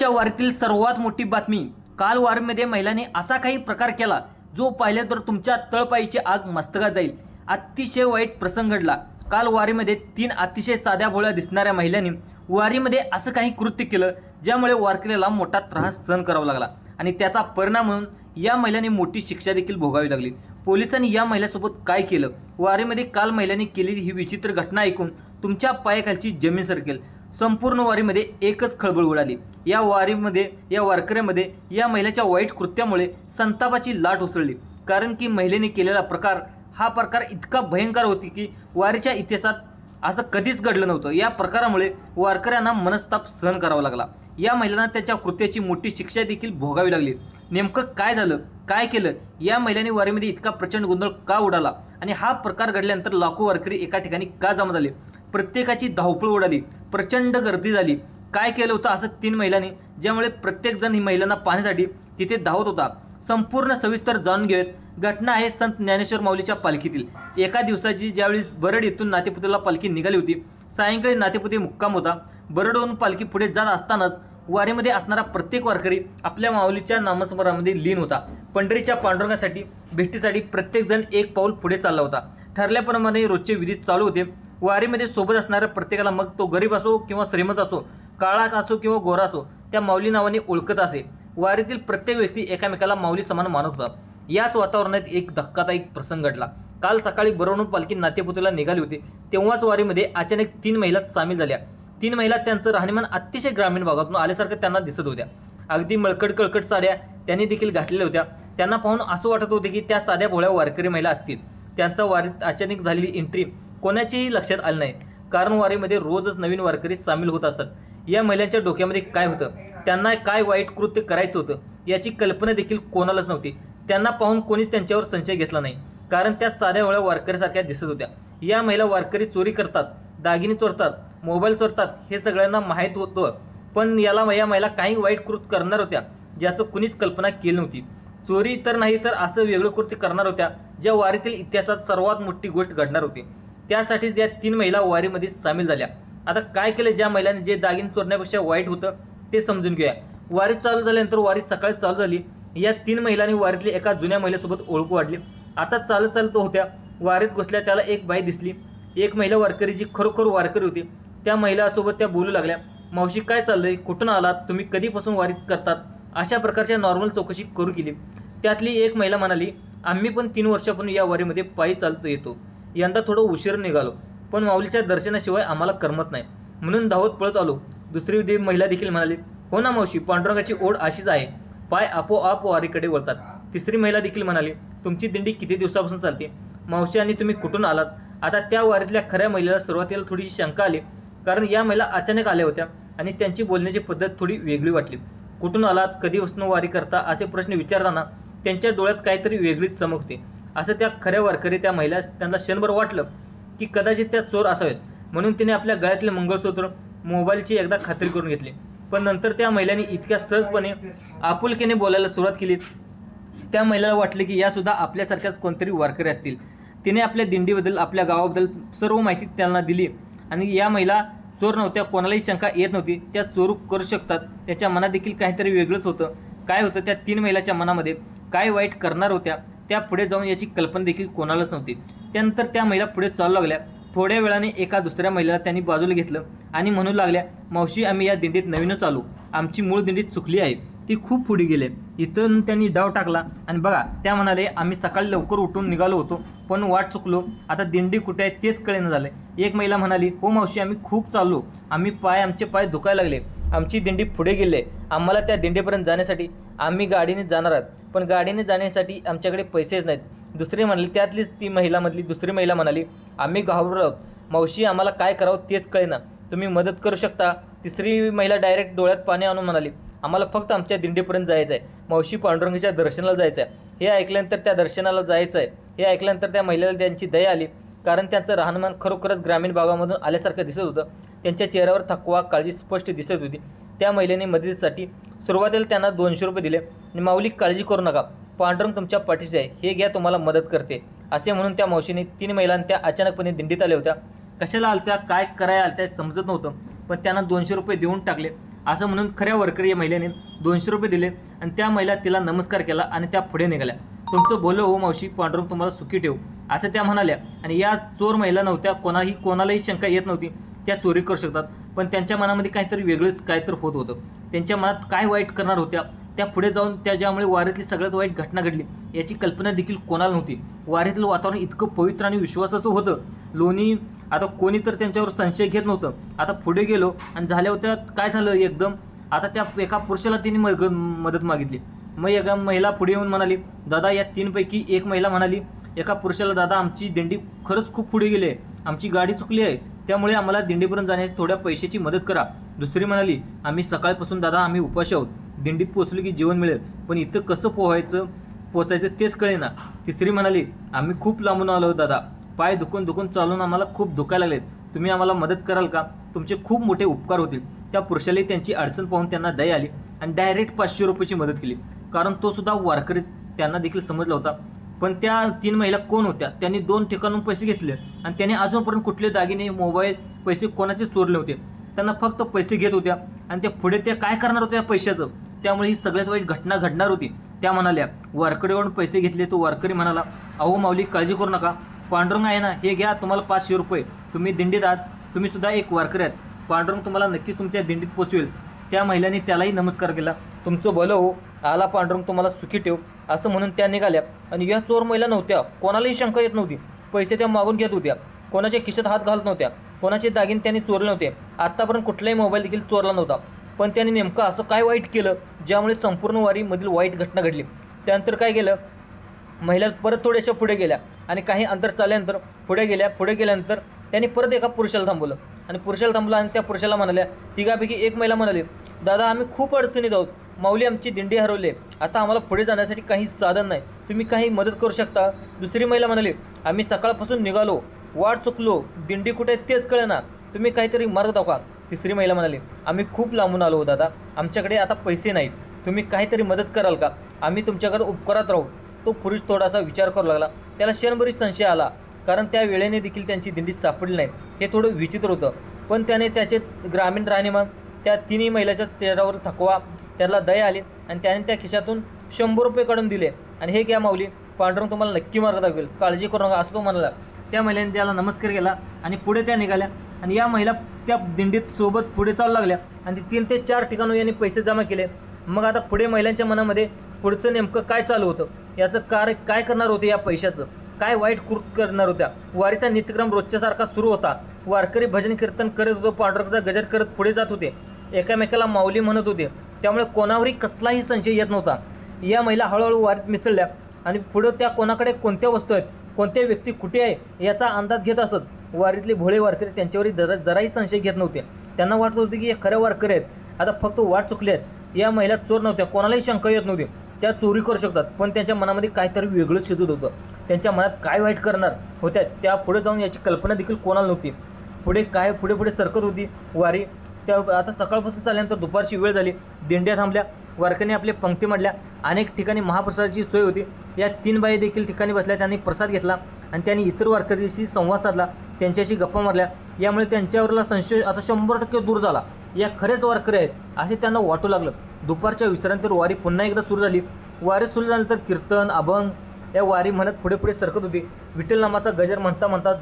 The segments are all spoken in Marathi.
च्या वारीतील सर्वात मोठी बातमी. काल वारीमध्ये महिलांनी असा काही प्रकार केला जो पाहिले तर तुमच्या तळपाईची आग मस्तकात जाईल. अतिशय वाईट प्रसंग घडला. काल वारीमध्ये तीन अतिशय साध्या भोळ्या दिसणाऱ्या महिलांनी वारीमध्ये असं काही कृत्य केलं ज्यामुळे वारकऱ्याला मोठा त्रास सहन करावा लागला. आणि त्याचा परिणाम म्हणून या महिलांनी मोठी शिक्षा देखील भोगावी लागली. पोलिसांनी या महिलासोबत काय केलं? वारीमध्ये काल महिलांनी केलेली ही विचित्र घटना ऐकून तुमच्या पायाखालची जमीन सरकेल. संपूर्ण वारीमध्ये एकच खळबळ उडाली. या वारीमध्ये या वारकऱ्यामध्ये या महिलेच्या वाईट कृत्यामुळे संतापाची लाट उसळली. कारण की महिलेने केलेला प्रकार हा प्रकार इतका भयंकर होती की वारीच्या इतिहासात असं कधीच घडलं नव्हतं. या प्रकारामुळे वारकऱ्यांना मनस्ताप सहन करावा लागला. या महिलांना त्याच्या कृत्याची मोठी शिक्षा देखील भोगावी लागली. नेमकं काय झालं? काय केलं? या महिलांनी वारीमध्ये इतका प्रचंड गोंधळ का उडाला? आणि हा प्रकार घडल्यानंतर लाखो वारकरी एका ठिकाणी का जमा झाले? प्रत्येकाची धावपळ उडाली प्रचंड गर्दी झाली. काय केलं होतं असं तीन महिलांनी ज्यामुळे प्रत्येकजण ही महिलांना पाहण्यासाठी तिथे धावत होता. संपूर्ण सविस्तर जाणून घेऊयात. घटना आहे संत ज्ञानेश्वर माऊलीच्या पालखीतील. एका दिवसाची ज्यावेळी बरड येथून नातेपुतेला पालखी निघाली होती सायंकाळी नातेपुते मुक्काम होता. बरडवरून पालखी पुढे जात असतानाच वारीमध्ये असणारा प्रत्येक वारकरी आपल्या माऊलीच्या नामस्मरणामध्ये लीन होता. पंढरीच्या पांडुरंगासाठी भेटीसाठी प्रत्येकजण एक पाऊल पुढे चालला होता. ठरल्याप्रमाणे रोजचे विधी चालू होते. वारीमध्ये सोबत असणाऱ्या प्रत्येकाला मग तो गरीब असो किंवा श्रीमंत असो काळा असो किंवा गोरा असो त्या माऊली नावाने ओळखत असे. वारीतील प्रत्येक व्यक्ती एकामेकाला माऊली समान मानत होता. याच वातावरणात एक धक्कादायक प्रसंग घडला. काल सकाळी बरवणूक पालखी नातेपुतीला निघाली होती. तेव्हाच वारीमध्ये अचानक तीन महिला सामील झाल्या. तीन महिला त्यांचं राहणीमान अतिशय ग्रामीण भागातून आल्यासारखं त्यांना दिसत होत्या. अगदी मळकट कळकट साड्या त्यांनी देखील घातलेल्या होत्या. त्यांना पाहून असं वाटत होते की त्या साध्या भोळ्या वारकरी महिला असतील. त्यांचा वारीत अचानक झालेली एंट्री कोणाच्याही लक्षात आलं नाही. कारण वारीमध्ये रोजच नवीन वारकरी सामील होत असतात. या महिलांच्या डोक्यामध्ये काय होतं? त्यांना काय वाईट कृत्य करायचं होतं? याची कल्पना देखील कोणालाच नव्हती. त्यांना पाहून कोणीच त्यांच्यावर संशय घेतला नाही. कारण त्या साध्या वेळा वारकरीसारख्या दिसत होत्या. या महिला वारकरी चोरी करतात दागिने चोरतात मोबाईल चोरतात हे सगळ्यांना माहीत होतं. पण याला या महिला काही वाईट कृत करणार होत्या ज्याचं कुणीच कल्पना केली नव्हती. चोरी तर नाही तर असं वेगळं कृत्य करणार होत्या ज्या वारीतील इतिहासात सर्वात मोठी गोष्ट घडणार होती. त्यासाठीच या तीन महिला वारीमध्ये सामील झाल्या. आता काय केलं ज्या महिलांनी जे दागिन चोरण्यापेक्षा वाईट होतं ते समजून घेऊया. वारी चालू झाल्यानंतर वारी सकाळी चालू झाली. या तीन महिलांनी वारीतली एका जुन्या महिलेसोबत ओळख वाढली. आता चालत चालत होत्या. वारीत घुसल्या त्याला एक बाई दिसली. एक महिला वारकरी जी खरोखर वारकरी होती. त्या महिलासोबत त्या बोलू लागल्या मावशी काय चाललंय? कुठून आलात? तुम्ही कधीपासून वारीत करतात? अशा प्रकारच्या नॉर्मल चौकशी करू केली. त्यातली एक महिला म्हणाली आम्ही पण तीन वर्षापासून या वारीमध्ये पायी चालतो येतो. यंदा थोडं उशीर निघालो पण माऊलीच्या दर्शनाशिवाय आम्हाला करमत नाही. म्हणून धावत पळत आलो. दुसरी देवी महिला देखील म्हणाली हो ना मावशी पांडुरंगाची ओढ अशीच आहे. पाय आपोआप वारीकडे वळतात. तिसरी महिला देखील म्हणाली तुमची दिंडी किती दिवसापासून चालते? मावशी आणि तुम्ही कुठून आलात? आता त्या वारीतल्या खऱ्या महिलेला सुरुवातीला थोडीशी शंका आली कारण या महिला अचानक आल्या होत्या आणि त्यांची बोलण्याची पद्धत थोडी वेगळी वाटली. कुठून आलात? कधीपासून वारी करता? असे प्रश्न विचारताना त्यांच्या डोळ्यात काहीतरी वेगळीच चमकते असं त्या खऱ्या वारकरी त्या महिला त्यांना क्षणभर वाटलं की कदाचित त्या चोर असावेत. म्हणून तिने आपल्या गळ्यातले मंगळसूत्र मोबाईलची एकदा खात्री करून घेतली. पण नंतर त्या महिलांनी इतक्या सहजपणे आपुलकीने बोलायला सुरुवात केली. त्या महिलेला वाटले की यासुद्धा आपल्यासारख्याच कोणतरी वारकरी असतील. तिने आपल्या दिंडीबद्दल आपल्या गावाबद्दल सर्व माहिती त्यांना दिली. आणि या महिला चोर नव्हत्या कोणालाही शंका येत नव्हती. त्या चोरू करू शकतात. त्याच्या मनात देखील काहीतरी वेगळंच होतं. काय होतं त्या तीन महिलाच्या मनामध्ये? काय वाईट करणार होत्या? त्या पुढे जाऊन याची कल्पना देखील कोणालाच नव्हती. त्यानंतर त्या महिला पुढे चालू लागल्या. थोड्या वेळाने एका दुसऱ्या महिलेला त्यांनी बाजूला घेतलं आणि म्हणू लागल्या मावशी आम्ही या दिंडीत नवीनच आलो आमची मूळ दिंडीत चुकली आहे. ती खूप पुढे गेले. इथून त्यांनी डाव टाकला आणि बघा त्या म्हणाले आम्ही सकाळी लवकर उठून निघालो होतो पण वाट चुकलो. आता दिंडी कुठे आहे तेच कळेना झालं. एक महिला म्हणाली हो मावशी आम्ही खूप चाललो. आम्ही पाय आमचे पाय दुखायला लागले. आमची दिंडी पुढे गेले आम्हाला त्या दिंडीपर्यंत जाण्यासाठी आम्ही गाडीने जाणार आहोत. पण गाडीने जाण्यासाठी आमच्याकडे पैसेच नाहीत. दुसरी म्हणाली त्यातलीच ती महिलामधली दुसरी महिला म्हणाली आम्ही घाबरलो आहोत. मावशी आम्हाला काय करावं तेच कळेना. तुम्ही मदत करू शकता. तिसरी महिला डायरेक्ट डोळ्यात पाणी आणून म्हणाली आम्हाला फक्त आमच्या दिंडीपर्यंत जायचं आहे मावशी पांडुरंगाच्या दर्शनाला जायचं आहे हे ऐकल्यानंतर त्या दर्शनाला जायचं आहे हे ऐकल्यानंतर त्या महिलेला त्यांची दया आली कारण त्यांचं राहणमान खरोखरच ग्रामीण भागामधून आल्यासारखं दिसत होतं. त्यांच्या चेहऱ्यावर थकवा काळजी स्पष्ट दिसत होती. त्या महिलेने मदतीसाठी सुरुवातीला त्यांना दोनशे रुपये दिले. आणि माऊली काळजी करू नका. पांडुरंग तुमच्या पाठीशी आहे. हे घ्या तुम्हाला मदत करते. असे म्हणून त्या मावशीने तीन महिलांना त्या अचानकपणे दिंडीत आल्या होत्या. कशाला आलत्या काय करायला आलत्या समजत नव्हतं पण त्यांना दोनशे रुपये देऊन टाकले. असं म्हणून खऱ्या वर्करी या महिलेने दोनशे रुपये दिले आणि त्या महिला तिला नमस्कार केला आणि त्या पुढे निघाल्या. तुमचं बोलं हो मावशी पांडुरंग तुम्हाला सुखी ठेव असं त्या म्हणाल्या. आणि या चोर महिला नव्हत्या कोणाही कोणालाही शंका येत नव्हती. त्या चोरी करू शकतात. पण त्यांच्या मनामध्ये काहीतरी वेगळंच काहीतरी होत होतं. त्यांच्या मनात काय वाईट करणार होत्या? त्या पुढे जाऊन त्या ज्यामुळे वारीतली सगळ्यात वाईट घटना घडली याची कल्पना देखील कोणाला नव्हती. वारीतलं वातावरण इतकं पवित्र आणि विश्वासाचं होतं. लोणी आता कोणी तर त्यांच्यावर संशय घेत नव्हतं. आता पुढे गेलो आणि झाल्या होत्या काय झालं एकदम? आता त्या एका पुरुषाला तिने मग मदत मागितली. मग एका महिला पुढे येऊन म्हणाली दादा या तीनपैकी एक महिला म्हणाली एका पुरुषाला दादा आमची दिंडी खरंच खूप पुढे गेली आहे. आमची गाडी चुकली आहे. त्यामुळे आम्हाला दिंडीपर्यंत जाण्यास थोड्या पैशाची मदत करा. दुसरी म्हणाली आम्ही सकाळपासून दादा आम्ही उपाशी आहोत. दिंडीत पोचलो की जेवण मिळेल. पण इथं कसं पोहायचं पोचायचं तेच कळेना. तिसरी म्हणाली आम्ही खूप लांबून आलो दादा. पाय दुखून दुखून चालून आम्हाला खूप दुखायला लागलेत. तुम्ही आम्हाला मदत कराल का? तुमचे खूप मोठे उपकार होतील. त्या पुरुषालाही त्यांची अडचण पाहून त्यांना दया आली आणि डायरेक्ट पाचशे रुपयाची मदत केली. कारण तो सुद्धा वारकरीच. त्यांना देखील समजला होता. पण त्या तीन महिला कोण होत्या? त्यांनी दोन ठिकाणून पैसे घेतले आणि त्यांनी अजूनपर्यंत कुठले दागिने मोबाईल पैसे कोणाचे चोरले होते? त्यांना फक्त पैसे घेत होत्या आणि त्या पुढे त्या काय करणार होत्या पैशाचं? त्यामुळे ही सगळ्यात वाईट घटना घडणार होती. त्या म्हणाल्या वारकरीवरून पैसे घेतले. तो वारकरी म्हणाला अहो माऊली काळजी करू नका. पांडुरंग आहे ना हे घ्या तुम्हाला पाचशे रुपये. तुम्ही दिंडीत आहात तुम्ही सुद्धा एक वारकरी आहात. पांडुरंग तुम्हाला नक्कीच तुमच्या दिंडीत पोचवेल. त्या महिलांनी त्यालाही नमस्कार केला. तुमचं भलं हो. आला पांडुरंग तुम्हाला सुखी ठेव असं म्हणून त्या निघाल्या. आणि या चोर महिला नव्हत्या. कोणालाही शंका येत नव्हती. पैसे त्या मागून घेत होत्या. कोणाच्या खिशात हात घालत नव्हत्या. कोणाचे दागिने त्यांनी चोरले नव्हते. आत्तापर्यंत कुठलाही मोबाईल देखील चोरला नव्हता. पण त्यांनी नेमकं असं काय वाईट केलं ज्यामुळे संपूर्ण वारीमधील वाईट घटना घडली. त्यानंतर काय केलं? महिला परत थोड्याशा पुढे गेल्या. आणि काही अंतर चालल्यानंतर पुढे गेल्या पुढे गेल्यानंतर त्यांनी परत एका पुरुषाला थांबवलं. आणि पुरुषाला थांबलं आणि त्या पुरुषाला म्हणाल्या तिघापैकी एक महिला म्हणाली दादा आम्ही खूप अडचणीत आहोत. माऊली आमची दिंडी हरवली. आता आम्हाला पुढे जाण्यासाठी काही साधन नाही. तुम्ही काही मदत करू शकता? दुसरी महिला म्हणाली आम्ही सकाळपासून निघालो. वाट चुकलो. दिंडी कुठे आहे तेच कळेना. तुम्ही काहीतरी मार्ग दाखवा. तिसरी महिला म्हणाली आम्ही खूप लांबून आलो दादा. आमच्याकडे आता पैसे नाहीत. तुम्ही काहीतरी मदत कराल का? आम्ही तुमच्याकडे उपकारात राहू. तो पुरुष थोडासा विचार करू लागला. त्याला क्षणभरी संशय आला कारण त्या वेळेने देखील त्यांची दिंडी सापडली नाही. हे थोडं विचित्र होतं. पण त्याने त्याचे ग्रामीण राहणीमान त्या तिन्ही महिलाच्या चेहऱ्यावर थकवा त्याला दया आली आणि त्याने त्या खिशातून शंभर रुपये काढून दिले. आणि हे घ्या माऊली पांडुरंग तुम्हाला नक्की मार्ग दाखवेल काळजी करू नका असं तो म्हणाला. त्या महिलेने त्याला नमस्कार केला आणि पुढे त्या निघाल्या. आणि या महिला त्या दिंडीत सोबत पुढे चालू लागल्या. आणि तीन ते चार ठिकाणून यांनी पैसे जमा केले. मग आता पुढे महिलांच्या मनामध्ये पुढचं नेमकं काय चालू होतं? याचं कार्य काय करणार होते या पैशाचं? काय वाईट कृत करणार होत्या? वारीचा नित्यक्रम रोजच्यासारखा सुरू होता. वारकरी भजन कीर्तन करत होतो पांडुरंगाचा गजर करत पुढे जात होते. एकामेकाला माऊली म्हणत होते. त्यामुळे कोणावरही कसलाही संशय येत नव्हता. या महिला हळूहळू वारीत मिसळल्या आणि पुढं त्या कोणाकडे कोणत्या वस्तू आहेत कोणत्या व्यक्ती कुठे आहे याचा अंदाज घेत असत. वारीतले भोळे वारकरी त्यांच्यावरही जरा जराही संशय घेत नव्हते. त्यांना वाटत होते की हे खरे वारकरी आहेत. आता फक्त वाट चुकले आहेत या महिला चोर नव्हत्या कोणालाही शंका येत नव्हती. त्या चोरी करू शकतात पण त्यांच्या मनामध्ये काहीतरी वेगळंच शिजत होतं. त्यांच्या मनात काय वाईट करणार होत्या त्या पुढे जाऊन याची कल्पना देखील कोणाला नव्हती. पुढे काय पुढे पुढे सरकत होती वारी. त्या आता सकाळपासून चालल्यानंतर दुपारची वेळ झाली. दिंड्या थांबल्या. वारकऱ्यांनी आपले पंक्ती मांडल्या. अनेक ठिकाणी महाप्रसादाची सोय होती. या तीन बाई देखील ठिकाणी बसल्या. त्यांनी प्रसाद घेतला आणि त्यांनी इतर वारकऱ्यांशी संवाद साधला. त्यांच्याशी गप्पा मारल्या. यामुळे त्यांच्यावरला संशय आता शंभर टक्के दूर झाला. या खरेच वारकरी आहेत असे त्यांना वाटू लागलं. दुपारच्या विश्रांतीवर वारी पुन्हा एकदा सुरू झाली. वारी सुरू झाल्यानंतर कीर्तन अभंग या वारी म्हणत पुढे पुढे सरकत होती. विठ्ठल नामाचा गजर म्हणता म्हणता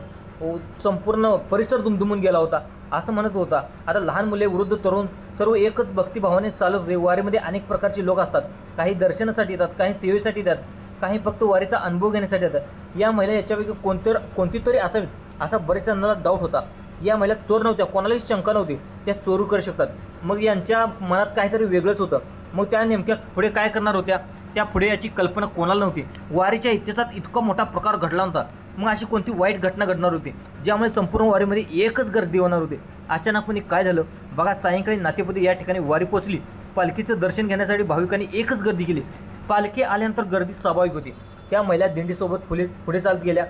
संपूर्ण परिसर दुमदुमून गेला होता. असं म्हणत होता. आता लहान मुले वृद्ध तरुण सर्व एकच भक्तिभावाने चालत होते वारीमध्ये अनेक प्रकारचे लोक असतात. काही दर्शनासाठी येतात काही सेवेसाठी येतात काही फक्त वारीचा अनुभव घेण्यासाठी येतात. या महिला याच्यापैकी कोणतर कोणती तरी असावीत असा बरेच जणांना डाऊट होता. या महिला चोर नव्हत्या कोणालाही शंका नव्हती. त्या चोरू करू शकतात. मग यांच्या मनात काहीतरी वेगळंच होतं. मग त्या नेमक्या पुढे काय करणार होत्या? त्या पुढे याची कल्पना कोणाला नव्हती. वारीच्या इतिहासात इतका मोठा प्रकार घडला होता मग अशी कोणती वाईट घटना घडणार होती? ज्यामुळे संपूर्ण वारीमध्ये एकच गर्दी होणार होती. अचानकपणे काय झालं? बघा सायंकाळी नातेपती या ठिकाणी वारी पोचली पालखीचं दर्शन घेण्यासाठी भाविकांनी एकच गर्दी केली. पालखी आल्यानंतर गर्दी स्वाभाविक होती. त्या महिला दिंडीसोबत पुढे पुढे चालत गेल्या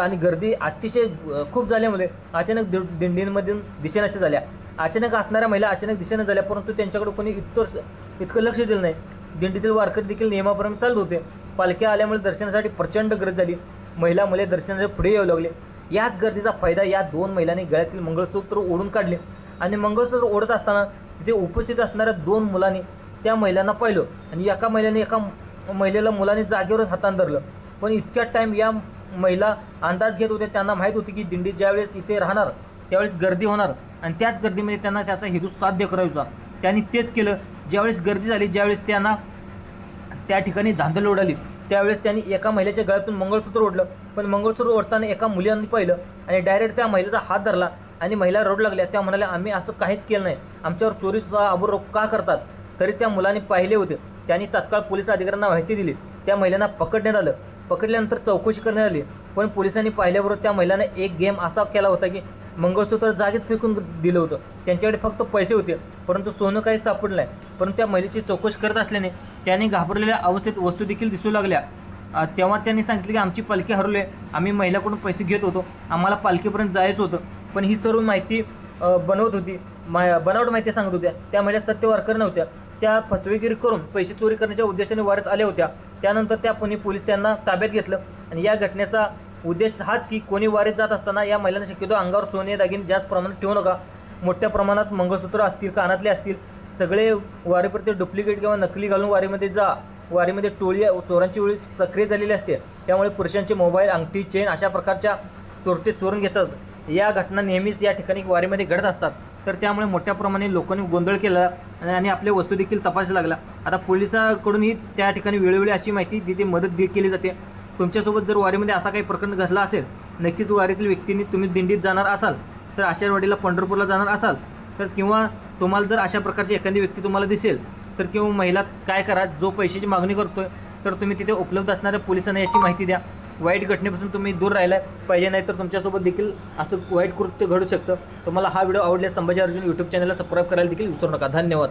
आणि गर्दी अतिशय खूप झाल्यामुळे अचानक दि दिंडींमधून दिशेनाशा झाल्या. अचानक असणाऱ्या महिला अचानक दिशेनं झाल्या परंतु त्यांच्याकडे कोणी इतर इतकं लक्ष दिलं नाही. दिंडीतील वारकरी देखील नियमाप्रमाणे चालत होते. पालख्या आल्यामुळे दर्शनासाठी प्रचंड गर्दी झाली. महिला मुले दर्शनाच्या पुढे येऊ लागले. याच गर्दीचा फायदा या दोन महिलांनी गळ्यातील मंगळसूत्र ओढून काढले. आणि मंगळसूत्र ओढत असताना तिथे उपस्थित असणाऱ्या दोन मुलांनी त्या महिलांना पाहिलं आणि एका महिलेने एका महिलेला मुलाने जागेवरच हातान धरलं पण इतक्या टाईम या महिला अंदाज घेत होत्या. त्यांना माहीत होती की दिंडी ज्यावेळेस इथे राहणार त्यावेळेस गर्दी होणार आणि त्याच गर्दीमध्ये त्यांना त्याचा हेतू साध्य करायचा. त्यांनी तेच केलं. ज्यावेळेस गर्दी झाली ज्यावेळेस त्यांना त्या ठिकाणी धांदल उडाली त्यावेळेस त्यांनी एका महिलेच्या गळ्यातून मंगळसूत्र ओढलं. पण मंगळसूत्र ओढताना एका मुलीने पाहिलं आणि डायरेक्ट त्या महिलेचा हात धरला आणि महिला रडू लागल्या. त्या म्हणाल्या आम्ही असं काहीच केलं नाही. आमच्यावर चोरीचा आरोप का करतात? तरी त्या मुलाने पाहिले होते. त्यांनी तात्काळ पोलीस अधिकाऱ्यांना माहिती दिली. त्या महिलांना पकडण्यात आलं. पकडल्यानंतर चौकशी करण्यात आली. पण पोलिसांनी पाहिल्याबरोबर त्या महिलाने एक गेम असा केला होता की मंगळसूत्र जागीच फेकून दिलं होतं. त्यांच्याकडे फक्त पैसे होते. परंतु सोनं काही सापडलं नाही. परंतु त्या महिलेची चौकशी करत असल्याने त्यांनी घाबरलेल्या अवस्थेत वस्तू देखील दिसू लागल्या. तेव्हा त्यांनी सांगितलं की आमची पालखी हरवली आम्ही महिलाकडून पैसे घेत होतो. आम्हाला पालखीपर्यंत जायचं होतं. पण ही सर्व माहिती बनवत होती. मा बनावट माहिती सांगत होत्या. त्या महिला सत्य वारकर नव्हत्या. त्या फसवेगिरी करून पैसे चोरी करण्याच्या उद्देशाने वारत आल्या होत्या. त्यानंतर त्या पुणे पोलीस त्यांना ताब्यात घेतलं. आणि या घटनेचा उद्देश हाच की कोणी वारीत जात असताना या महिलांना शक्यतो अंगावर सोने दागिने जास्त प्रमाणात ठेवू नका. मोठ्या प्रमाणात मंगळसूत्र असतील कानातले असतील सगळे वारीप्रती डुप्लिकेट किंवा नकली घालून वारीमध्ये जा. वारीमध्ये टोळी चोरांची वेळी सक्रिय झालेली असते. त्यामुळे पुरुषांचे मोबाईल अंगठी चेन अशा प्रकारच्या चोरटे चोरून घेतात. या घटना नेहमीच या ठिकाणी वारीमध्ये घडत असतात. तर त्यामुळे मोठ्या प्रमाणे लोकांनी गोंधळ केला आणि आणि आपल्या वस्तू देखील तपासायला लागला. आता पोलिसांकडूनही त्या ठिकाणी वेळोवेळी अशी माहिती तिथे मदत केली जाते. तुमच्यासोबत जर वारीमध्ये असा काही प्रकरण घडला असेल नक्कीच वारीतील व्यक्तींनी तुम्ही दिंडीत जाणार असाल तर आषाढवाडीला पंढरपूरला जाणार असाल तर किंवा तुम्हाला जर अशा प्रकारची एखादी व्यक्ती तुम्हाला दिसेल तर किंवा महिला काय करा जो पैशाची मागणी करतोय तर तुम्ही तिथे उपलब्ध असणाऱ्या पोलिसांना याची माहिती द्या. वाईट घटनेपासून तुम्ही दूर राहिला पाहिजे नाही तर तुमच्यासोबत देखील असं वाईट कृत्य घडू शकतं. तुम्हाला हा व्हिडिओ आवडल्यास संभाजी अर्जुन यूट्यूब चॅनलला सबस्क्राईब करायला देखील विसरू नका. धन्यवाद.